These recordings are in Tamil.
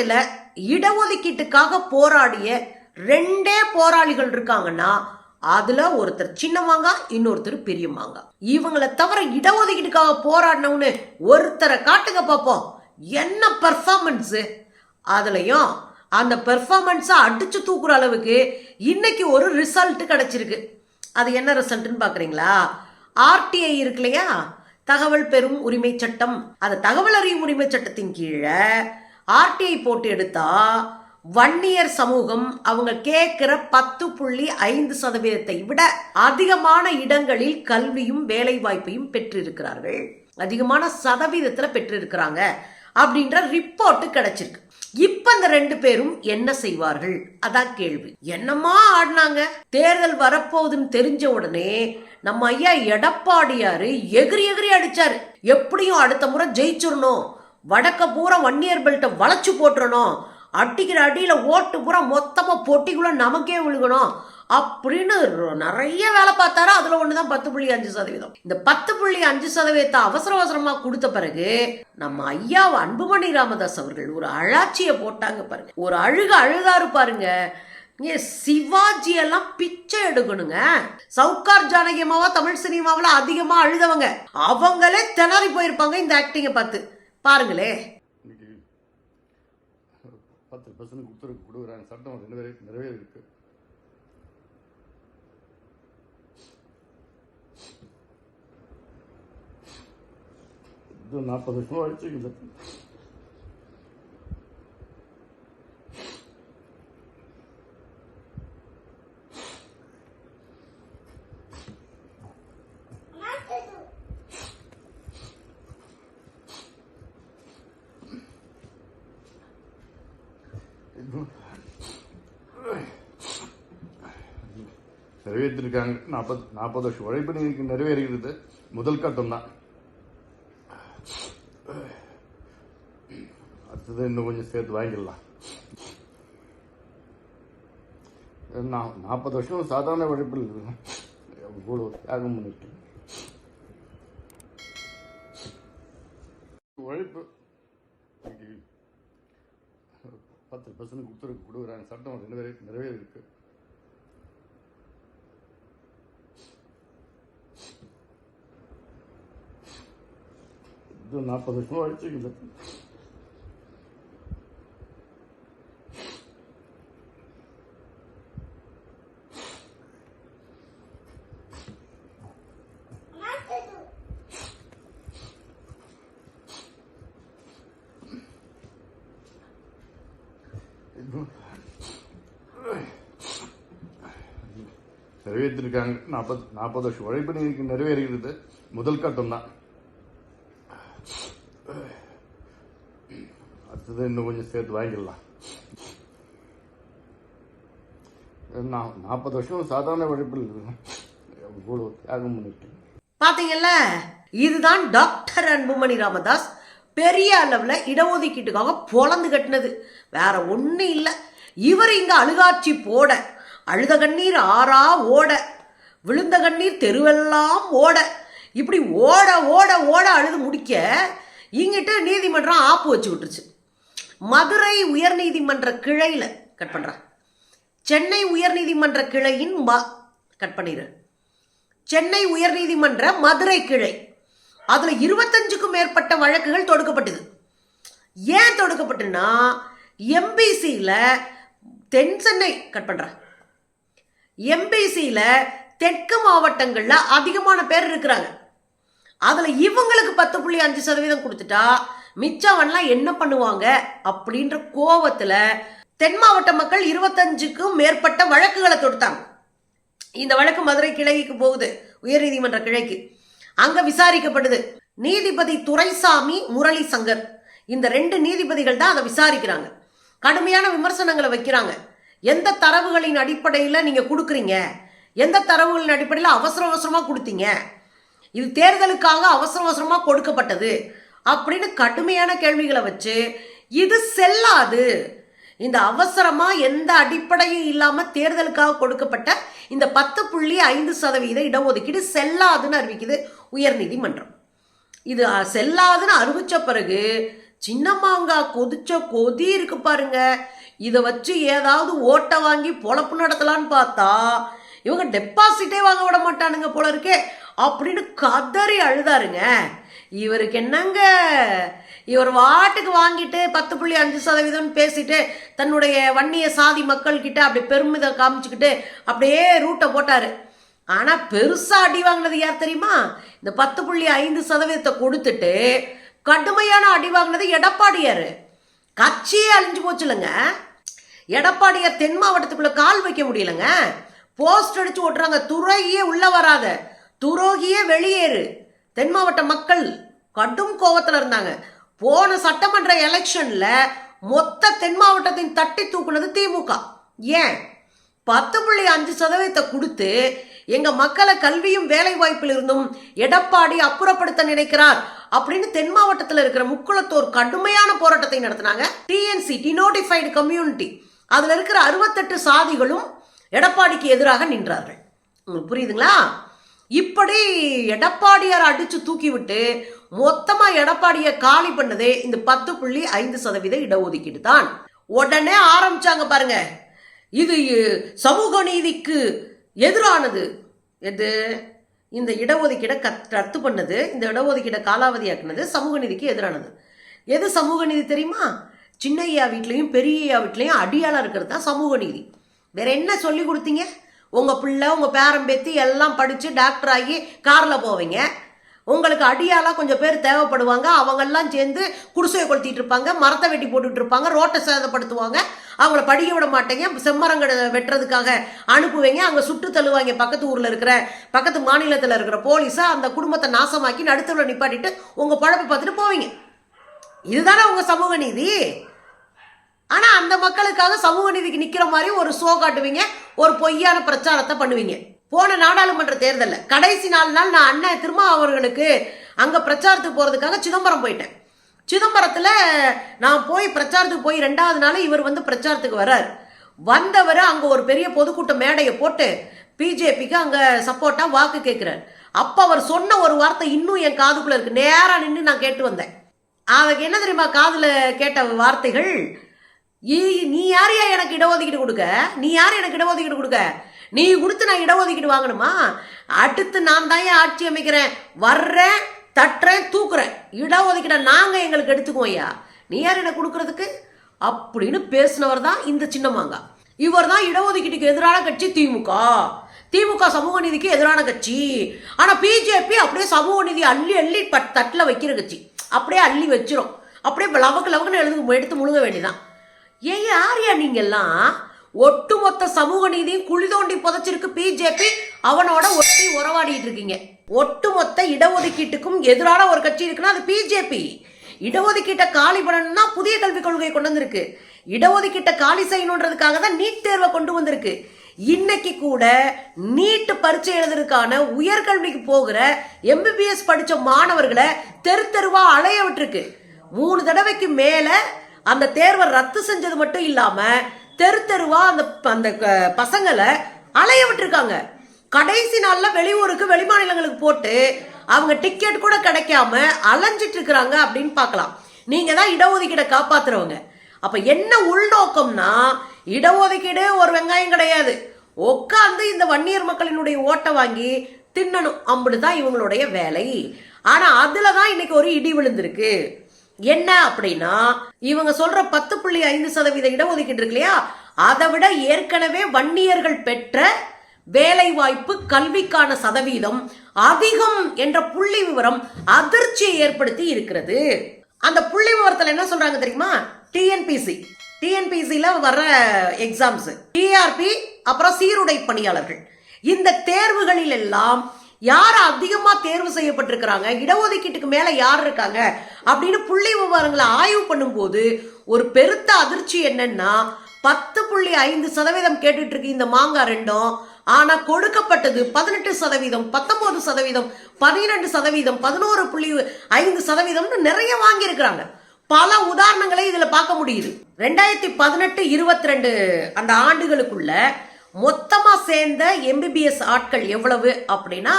தமிழ்நாட்டில் இடஒதுக்கீட்டுக்காக போராடிய ரெண்டே போராளிகள் இருக்காங்கன்னா அதுல ஒருத்தர் சின்ன மாங்காய் இன்னொருத்தர் பெரிய மாங்காய் இவங்களை தவிர இடஒதுக்கீட்டுக்காக போராடினவனு ஒருத்தரை காட்டுங்க பார்ப்போம் என்ன பெர்ஃபார்மன்ஸ் அதுலயும் அந்த பெர்ஃபார்மன்ஸை அடிச்சு தூக்குற அளவுக்கு இன்னைக்கு ஒரு ரிசல்ட் கிடைச்சிருக்கு. அது என்ன ரிசல்ட்னு பாக்குறீங்களா? ஆர்டிஐ இருக்கு இல்லையா? தகவல் பெறும் உரிமை சட்டம். அந்த தகவல் அறியும் உரிமை சட்டத்தின் கீழே ஆர்டிஐ போட்டு எடுத்தா வன்னியர் சமூகம் அவங்க கேட்கிற பத்து புள்ளி ஐந்து சதவீதத்தை விட அதிகமான இடங்களில் கல்வியும் வேலை வாய்ப்பையும் பெற்றிருக்கிறார்கள். அதிகமான சதவீதத்தில் பெற்றிருக்கிறாங்க அப்படின்ற ரிப்போர்ட் கிடைச்சிருக்கு. இப்ப இந்த ரெண்டு பேரும் என்ன செய்வார்கள்? அதான் கேள்வி. என்னமா ஆடினாங்க? தேர்தல் வரப்போகுதுன்னு தெரிஞ்ச உடனே நம்ம ஐயா எடப்பாடியாரு எகிரி எகிரி அடிச்சாரு. எப்படியும் அடுத்த முறை ஜெயிச்சிடணும். வடக்க பூரா வன்னியர் பெல்ட்டை வளைச்சு போட்டுறணும். அடிக்கிற அடியில் ஓட்டு பூரா மொத்தமாக பொட்டிக்குள்ள நமக்கே விழுகணும். அப்படின்னு ரொ- நிறைய வேலை பார்த்தாரோ. அதில் ஒன்று தான் பத்து புள்ளி அஞ்சு சதவீதம். இந்த பத்து புள்ளி அஞ்சு சதவீதத்தை அவசர அவசரமாக கொடுத்த பிறகு நம்ம ஐயா அன்புமணி ராமதாஸ் அவர்கள் ஒரு அழாச்சியை போட்டாங்க பாருங்க. ஒரு அழுக அழுதாரு பாருங்க. ஏ சிவாஜி எல்லாம் பிச்சை எடுக்கணுங்க. சவுகார் ஜானகி தமிழ் சினிமாவில் அதிகமாக அழுதவங்க. அவங்களே திணறி போயிருப்பாங்க இந்த ஆக்டிங்கை பார்த்து. பாருங்களே. இன்னைக்கு பத்து பர்சன்ட் கொடுத்துருக்கு கொடுக்குறாங்க. சட்டம் அது நிறைவே இருக்கு இது நாற்பது வருஷமா அடிச்சுக்குது நிறைவேற்றிருக்காங்க. நாற்பது நாற்பது வருஷம் உழைப்பு இன்னைக்கு நிறைவேறுகிறது. முதல் கட்டம் தான் அடுத்தது இன்னும் கொஞ்சம் சேர்த்து வாங்கிடலாம். நாற்பது வருஷம் சாதாரண உழைப்பில் இவ்வளோ தியாகம் பண்ணிட்டு உழைப்பு இன்னைக்கு பத்து பர்சன்ட் கொடுத்துருக்கு கொடுக்குறாங்க சட்டம் அது நிறைவே நிறைவேறி இருக்கு இது நாற்பது வருஷமா அடிச்சுக்குது நிறைவேற்றிருக்காங்க நாற்பது நாற்பது வருஷம் உழைப்பு நிறைவேறுகிறது முதல் கட்டம் தான் அடுத்தது இன்னும் கொஞ்சம் சேர்த்து வாங்கிடலாம். நாற்பது வருஷம் சாதாரண உழைப்பில் இவ்வளோ தியாகம் பண்ணிட்டேன் பாத்தீங்கல்ல இதுதான் டாக்டர் அன்புமணி ராமதாஸ் பெரிய அளவில் இடஒதுக்கீட்டுக்காக பொழந்து கட்டினது. வேற ஒன்றும் இல்லை. இவர் இங்கே அழுகாட்சி போட அழுத கண்ணீர் ஆறா ஓட விழுந்த கண்ணீர் தெருவெல்லாம் ஓட இப்படி ஓட ஓட ஓட அழுது முடிக்க இங்கிட்ட நீதிமன்றம் ஆப்பு வச்சு விட்டுருச்சு மதுரை உயர்நீதிமன்ற கிளையில் கட் பண்ணுறான் சென்னை உயர்நீதிமன்ற கிளையின் ம கட் பண்ணிடு சென்னை உயர்நீதிமன்ற மதுரை கிளை. அதில் இருபத்தஞ்சுக்கும் மேற்பட்ட வழக்குகள் தொடுக்கப்பட்டது. ஏன் தொடுக்கப்பட்டுன்னா எம்பிசியில் தென் சென்னை கட் பண்ணுறான் எம்பிசியில் தெற்கு மாவட்டங்களில் அதிகமான பேர் இருக்கிறாங்க. அதில் இவங்களுக்கு பத்து புள்ளி அஞ்சு சதவீதம் கொடுத்துட்டா மிச்சவன்லாம் என்ன பண்ணுவாங்க அப்படின்ற கோவத்துல தென் மாவட்ட மக்கள் இருபத்தஞ்சுக்கும் மேற்பட்ட வழக்குகளை தொடுத்தாங்க. இந்த வழக்கு மதுரை கிளைக்கு போகுது உயர்நீதிமன்ற கிளைக்கு. அங்க விசாரிக்கப்படுது. நீதிபதி துரைசாமி முரளி சங்கர். இந்த ரெண்டு நீதிபதிகள் தான் அதை விசாரிக்கிறாங்க. கடுமையான விமர்சனங்களை வைக்கிறாங்க. எந்த தரவுகளின் அடிப்படையில் நீங்க கொடுக்குறீங்க? எந்த தரவுகளின் அடிப்படையில் அவசர அவசரமாக கொடுத்தீங்க? இது தேர்தலுக்காக அவசர அவசரமாக கொடுக்கப்பட்டது. அப்படின்னு கடுமையான கேள்விகளை வச்சு இது செல்லாது. இந்த அவசரமாக எந்த அடிப்படையும் இல்லாமல் தேர்தலுக்காக கொடுக்கப்பட்ட இந்த பத்து புள்ளி ஐந்து சதவீத இடஒதுக்கீடு செல்லாதுன்னு அறிவிக்குது உயர்நீதிமன்றம். இது செல்லாதுன்னு அறிவித்த பிறகு சின்ன மாங்காய் கொதிச்ச கொதி இருக்கு பாருங்க. இதை வச்சு ஏதாவது ஓட்டை வாங்கி பொழப்பு நடத்தலான்னு பார்த்தா இவங்க டெபாசிட்டே வாங்க விட மாட்டானுங்க போல இருக்கே அப்படின்னு கதறி அழுதாருங்க. இவருக்கு என்னங்க? இவர் வாட்டுக்கு வாங்கிட்டு பத்து புள்ளி அஞ்சு சதவீதம்னு பேசிட்டு தன்னுடைய வன்னிய சாதி மக்கள் கிட்ட அப்படி பெருமிதம் காமிச்சுக்கிட்டு அப்படியே ரூட்டை போட்டாரு. ஆனா பெருசா அடி வாங்கினது யார் தெரியுமா? இந்த பத்து புள்ளி ஐந்து சதவீதத்தை கொடுத்துட்டு கடுமையான அடி வாங்கினது எடப்பாடியாரு. கட்சியே அழிஞ்சு போச்சு இல்லைங்க எடப்பாடியார் தென் மாவட்டத்துக்குள்ள கால் வைக்க முடியலங்க. போஸ்ட் அடிச்சு ஓட்டுறாங்க. துரோகியே உள்ள வராத. துரோகியே வெளியேறு. தென் மாவட்ட மக்கள் கடும் கோபத்தில் இருந்தாங்க. போன சட்டமன்ற எலெக்ஷன்ல மொத்த தென் மாவட்டத்தின் தட்டி தூக்குனது திமுக. ஏன்? பத்து புள்ளி அஞ்சு சதவீதத்தை கொடுத்து எங்க மக்களை கல்வியும் வேலை வாய்ப்பில் இருந்தும் எடப்பாடி அப்புறப்படுத்த நினைக்கிறார் அப்படின்னு தென் மாவட்டத்தில் இருக்கிற முக்குளத்தோர் கடுமையான போராட்டத்தை நடத்தினாங்க. டிஎன்சி டினோடிஃபைடு கம்யூனிட்டி அதுல இருக்கிற அறுபத்தெட்டு சாதிகளும் எடப்பாடிக்கு எதிராக நின்றார்கள். உங்களுக்கு புரியுதுங்களா? இப்படி எடப்பாடியார் அடிச்சு தூக்கி விட்டு மொத்தமா எடப்பாடியை காலி பண்ணதே இந்த பத்து புள்ளி ஐந்து சதவீத இடஒதுக்கீடு தான் உடனே ஆரம்பிச்சாங்க பாருங்க. இது சமூக நீதிக்கு எதிரானது. எது? இந்த இடஒதுக்கீடை கத் ரத்து பண்ணது. இந்த இடஒதுக்கீடை காலாவதியாக்குனது சமூக நீதிக்கு எதிரானது. எது சமூக நீதி தெரியுமா? சின்னையா வீட்லேயும் பெரியய்யா வீட்லேயும் அடியாளாக இருக்கிறது தான் சமூக நீதி. வேற என்ன சொல்லி கொடுத்தீங்க? உங்கள் பிள்ளை உங்கள் பேரம்பேத்தி எல்லாம் படித்து டாக்டர் ஆகி காரில் போவீங்க. உங்களுக்கு அடியாலாம் கொஞ்சம் பேர் தேவைப்படுவாங்க. அவங்கெல்லாம் சேர்ந்து குடிசையை கொளுத்திட்டு இருப்பாங்க மரத்தை வெட்டி போட்டுட்டு இருப்பாங்க ரோட்டை சேதப்படுத்துவாங்க. அவங்கள படிக்க விட மாட்டேங்க செம்மரங்கடை வெட்டுறதுக்காக அனுப்புவீங்க. அங்கே சுட்டு தள்ளுவாங்க பக்கத்து ஊரில் இருக்கிற பக்கத்து மாநிலத்தில் இருக்கிற போலீஸை அந்த குடும்பத்தை நாசமாக்கி நடுத்தூரில் நிப்பாட்டிட்டு உங்கள் பழப்பை பார்த்துட்டு போவீங்க. இதுதானே உங்கள் சமூக நீதி? ஆனால் அந்த மக்களுக்காக சமூக நீதிக்கு நிற்கிற மாதிரி ஒரு ஷோ காட்டுவீங்க ஒரு பொய்யான பிரச்சாரத்தை பண்ணுவீங்க. போன நாடாளுமன்ற தேர்தலில் கடைசி நாலு நாள் நான் அண்ணன் திருமா அவர்களுக்கு அங்கே பிரச்சாரத்துக்கு போகிறதுக்காக சிதம்பரம் போயிட்டேன். சிதம்பரத்தில் நான் போய் பிரச்சாரத்துக்கு போய் ரெண்டாவது நாள் இவர் வந்து பிரச்சாரத்துக்கு வர்றார். வந்தவர் அங்கே ஒரு பெரிய பொதுக்கூட்ட மேடையை போட்டு பிஜேபிக்கு அங்கே சப்போர்ட்டாக வாக்கு கேட்குறாரு அப்போ அவர் சொன்ன ஒரு வார்த்தை இன்னும் என் காதுக்குள்ளே இருக்குது நேராக நின்று நான் கேட்டு வந்தேன். அவருக்கு என்ன தெரியுமா காதில் கேட்ட வார்த்தைகள்? நீ யாரையா எனக்கு இடஒதுக்கீடு கொடுக்க? நீ யார் எனக்கு இடஒதுக்கீடு கொடுக்க? நீ கொடுத்து நான் இடஒதுக்கீடு வாங்கணுமா? அடுத்து நான் தான் ஏன் ஆட்சி அமைக்கிறேன்? வர்றேன் தட்டுறேன் தூக்குறேன். இடஒதுக்கீடை நாங்கள் எங்களுக்கு எடுத்துக்குவோம் ஐயா. நீ யார் எனக்கு கொடுக்கறதுக்கு? அப்படின்னு பேசினவர் தான் இந்த சின்னமாங்க இவர் தான் இடஒதுக்கீட்டுக்கு எதிரான கட்சி திமுக. திமுக சமூக நீதிக்கு எதிரான கட்சி. ஆனால் பிஜேபி அப்படியே சமூக நீதி அள்ளி அள்ளி பட் தட்டில் வைக்கிற கட்சி. அப்படியே அள்ளி வச்சிரும். அப்படியே லவக்கு லவக்குன்னு எழுது எடுத்து முழுங்க வேண்டியதான் ஏன் யாரியா நீங்கெல்லாம் ஒட்டுமொத்த சமூக நீதியும் குழி தோண்டி புதைச்சிருக்கு பிஜேபி. அவனோட ஒட்டி உறவாடிட்டு இருக்கீங்க. ஒட்டுமொத்த இடஒதுக்கீட்டுக்கும் எதிரான ஒரு கட்சி இருக்குன்னா அது பிஜேபி. இடஒதுக்கீட்டை காலி பண்ணணும்னா புதிய கல்விக் கொள்கையை கொண்டு வந்திருக்கு. இடஒதுக்கீட்டை காலி செய்யணுன்றதுக்காக தான் நீட் தேர்வை கொண்டு வந்திருக்கு. இன்னைக்கு கூட நீட்டு பரீட்சை எழுதுறதுக்கான உயர்கல்விக்கு போகிற எம்பிபிஎஸ் படித்த மாணவர்களை தெரு தெருவா அலைய விட்டுருக்கு. மூணு தடவைக்கு மேலே அந்த தேர்வை ரத்து செஞ்சது மட்டும் இல்லாம தெரு தெருவா அந்த அந்த க- பசங்களை அலைய விட்டுருக்காங்க. கடைசி நாளில் வெளியூருக்கு வெளிமாநிலங்களுக்கு போட்டு அவங்க டிக்கெட் கூட கிடைக்காம அலைஞ்சிட்டு இருக்கிறாங்க அப்படின்னு பார்க்கலாம். நீங்க தான் இடஒதுக்கீடை காப்பாத்துறவங்க. அப்ப என்ன உள்நோக்கம்னா இடஒதுக்கீடு ஒரு வெங்காயம் கிடையாது. உட்காந்து இந்த வன்னியர் மக்களினுடைய ஓட்டை வாங்கி தின்னணும். அப்படிதான் இவங்களுடைய வேலை. ஆனா அதில் தான் இன்னைக்கு ஒரு இடி விழுந்திருக்கு. என்ன அப்படின்னா இவங்க சொல்ற பத்து புள்ளி ஐந்து சதவீத இடஒதுக்கீடு இருக்கு இல்லையா? அதை விட ஏற்கனவே வன்னியர்கள் பெற்ற வேலை வாய்ப்பு கல்விக்கான சதவீதம் அதிகம் என்ற புள்ளி விவரம் அதிர்ச்சியை ஏற்படுத்தி இருக்கிறது. அந்த புள்ளி விவரத்துல என்ன சொல்றாங்க தெரியுமா? டிஎன்பிசி டிஎன்பிசில வர்ற எக்ஸாம்ஸ் டிஆர்பி அப்புறம் சீருடை பணியாளர்கள். இந்த தேர்வுகளில் எல்லாம் யார் அதிகமாக தேர்வு செய்யப்பட்டிருக்கிறாங்க? இடஒதுக்கீட்டுக்கு மேலே யார் இருக்காங்க? அப்படின்னு புள்ளி விவரங்களை ஆய்வு பண்ணும்போது ஒரு பெருத்த அதிர்ச்சி என்னன்னா பத்து புள்ளி ஐந்து சதவீதம் கேட்டுட்டு இருக்கு இந்த மாங்காய் ரெண்டும். ஆனா கொடுக்கப்பட்டது பதினெட்டு சதவீதம் பத்தொன்பது சதவீதம் பன்னிரெண்டு சதவீதம் பதினோரு புள்ளி ஐந்து சதவீதம்னு நிறைய வாங்கியிருக்கிறாங்க. பல உதாரணங்களை இதுல பார்க்க முடியுது. ரெண்டாயிரத்தி பதினெட்டு இருபத்தி ரெண்டு அந்த ஆண்டுகளுக்குள்ள மொத்தமா சேர்ந்த எம்பிபிஎஸ் ஆட்கள் எவ்வளவு அப்படின்னா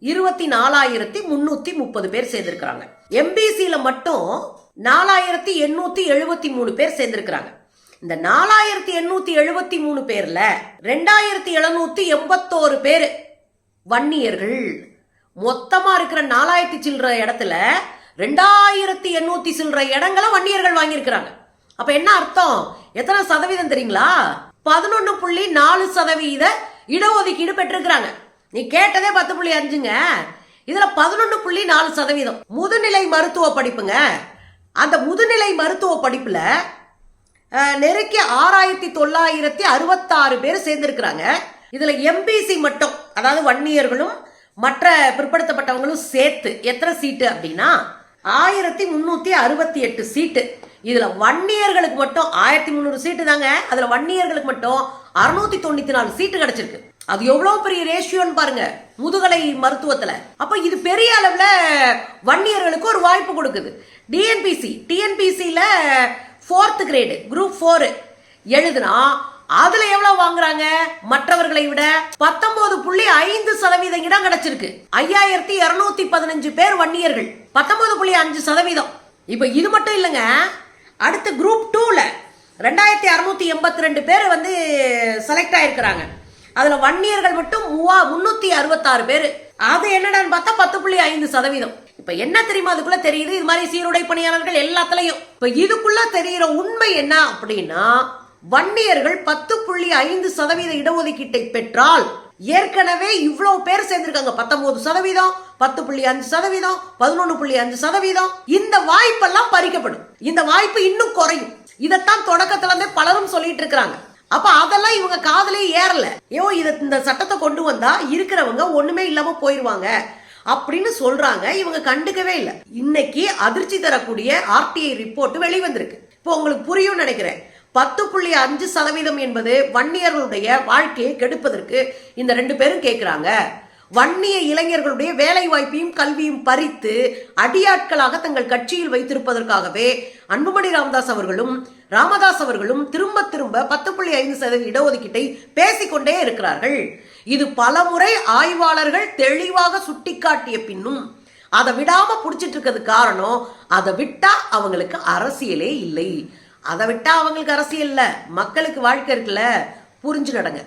இருபத்தி நாலாயிரத்தி முன்னூத்தி முப்பது பேர் சேர்ந்திருக்கிறாங்க. எம்பிசியில மட்டும் நாலாயிரத்தி எண்ணூத்தி எழுபத்தி மூணு பேர் சேர்ந்திருக்கிறாங்க. இந்த நாலாயிரத்தி எண்ணூத்தி எழுபத்தி மூணு பேர்ல ரெண்டாயிரத்தி எழுநூத்தி எண்பத்தோரு பேர் வன்னியர்கள். மொத்தமா இருக்கிற நாலாயிரத்தி சில்லற இடத்துல ரெண்டாயிரத்தி எண்ணூத்தி சில்லற இடங்களை வன்னியர்கள் வாங்கியிருக்கிறாங்க. அப்ப என்ன அர்த்தம்? எத்தனை சதவீதம் தெரியுங்களா? பதினொன்று புள்ளி நாலு சதவீத இடஒதுக்கீடு பெற்றிருக்கிறாங்க. நீ கேட்டதே பத்து புள்ளி அஞ்சுங்க. இதில் பதினொன்று புள்ளி நாலு சதவீதம் முதுநிலை மருத்துவ படிப்புங்க. அந்த முதுநிலை மருத்துவ படிப்பில் நெருக்கி ஆறாயிரத்தி தொள்ளாயிரத்தி அறுபத்தாறு பேர் சேர்ந்துருக்கிறாங்க. இதில் எம்பிசி மட்டும் அதாவது வன்னியர்களும் மற்ற பிற்படுத்தப்பட்டவங்களும் சேர்த்து எத்தனை சீட்டு அப்படின்னா ஆயிரத்தி முந்நூற்றி அறுபத்தி எட்டு சீட்டு. இதில் வன்னியர்களுக்கு மட்டும் ஆயிரத்தி முந்நூறு சீட்டு தாங்க. அதில் வன்னியர்களுக்கு மட்டும் அறுநூத்தி தொண்ணூத்தி நாலு சீட்டு கிடைச்சிருக்கு. அது எவ்வளோ பெரிய ரேஷியோன்னு பாருங்க. முதுகலை மருத்துவத்தில். அப்போ இது பெரிய அளவில் வன்னியர்களுக்கு ஒரு வாய்ப்பு கொடுக்குது. டிஎன்பிசி டிஎன்பிசியில் ஃபோர்த் கிரேடு குரூப் ஃபோரு எழுதுனா அதுல எவ்வளவு வாங்குறாங்க? மற்றவர்களை விட பத்தொன்பது புள்ளி ஐந்து சதவீதம் இடம் கிடைச்சிருக்கு. ஐயாயிரத்தி இருநூத்தி பதினஞ்சு பேர் வன்னியர்கள். பத்தொன்பது புள்ளி அஞ்சு சதவீதம். இப்ப இது மட்டும் இல்லைங்க. அடுத்து குரூப் டூவில் ரெண்டாயிரத்தி அறுநூத்தி எண்பத்தி ரெண்டு பேர் வந்து செலக்ட் ஆயிருக்கிறாங்க. அதில் வன்னியர்கள் மட்டும் மூவா முந்நூற்றி அறுபத்தாறு பேர். அது என்னடான்னு பார்த்தா பத்து புள்ளி ஐந்து சதவீதம். இப்போ என்ன தெரியுமா அதுக்குள்ள தெரியுது? இது மாதிரி சீருடை பணியாளர்கள் எல்லாத்துலேயும். இப்போ இதுக்குள்ளே தெரிகிற உண்மை என்ன அப்படின்னா வன்னியர்கள் பத்து புள்ளி ஐந்து சதவீத இடஒதுக்கீட்டை பெற்றால் ஏற்கனவே இவ்வளோ பேர் சேர்ந்திருக்காங்க. பத்தொன்பது சதவீதம் பத்து புள்ளி அஞ்சு சதவீதம் பதினொன்று புள்ளி அஞ்சு சதவீதம். இந்த வாய்ப்பெல்லாம் பறிக்கப்படும். இந்த வாய்ப்பு இன்னும் குறையும். இதைத்தான் தொடக்கத்துல இருந்தே பலரும் சொல்லிட்டு இருக்கிறாங்க. அப்ப அதெல்லாம் இவங்க காதலே ஏறல. ஐயோ இத இந்த சட்டத்தை கொண்டு வந்தா இருக்கிறவங்க ஒண்ணுமே இல்லாம போயிருவாங்க அப்படின்னு சொல்றாங்க. இவங்க கண்டுக்கவே இல்லை. இன்னைக்கு அதிர்ச்சி தரக்கூடிய ஆர்டிஐ ரிப்போர்ட் வெளிவந்திருக்கு. இப்போ உங்களுக்கு புரியும் நினைக்கிறேன். பத்து புள்ளி அஞ்சு சதவீதம் என்பது வன்னியர்களுடைய வாழ்க்கையை கெடுப்பதற்கு இந்த ரெண்டு பேரும் கேட்குறாங்க வன்னிய இளைஞர்களுடைய வேலை வாய்ப்பையும் கல்வியும் பறித்து அடியாட்களாக தங்கள் கட்சியில் வைத்திருப்பதற்காகவே அன்புமணி ராமதாஸ் அவர்களும் ராமதாஸ் அவர்களும் திரும்ப திரும்ப பத்து புள்ளி ஐந்து சதவீத இடஒதுக்கீட்டை பேசிக்கொண்டே இருக்கிறார்கள். இது பலமுறை ஆய்வாளர்கள் தெளிவாக சுட்டிக்காட்டிய பின்னும் அதை விடாம புடிச்சிட்டு இருக்கிறது காரணம் அதை விட்டா அவங்களுக்கு அரசியலே இல்லை. அதை விட்டா அவங்களுக்கு அரசியல் இல்லை. மக்களுக்கு வாழ்க்கை இருக்குல்ல. புரிஞ்சு நடங்க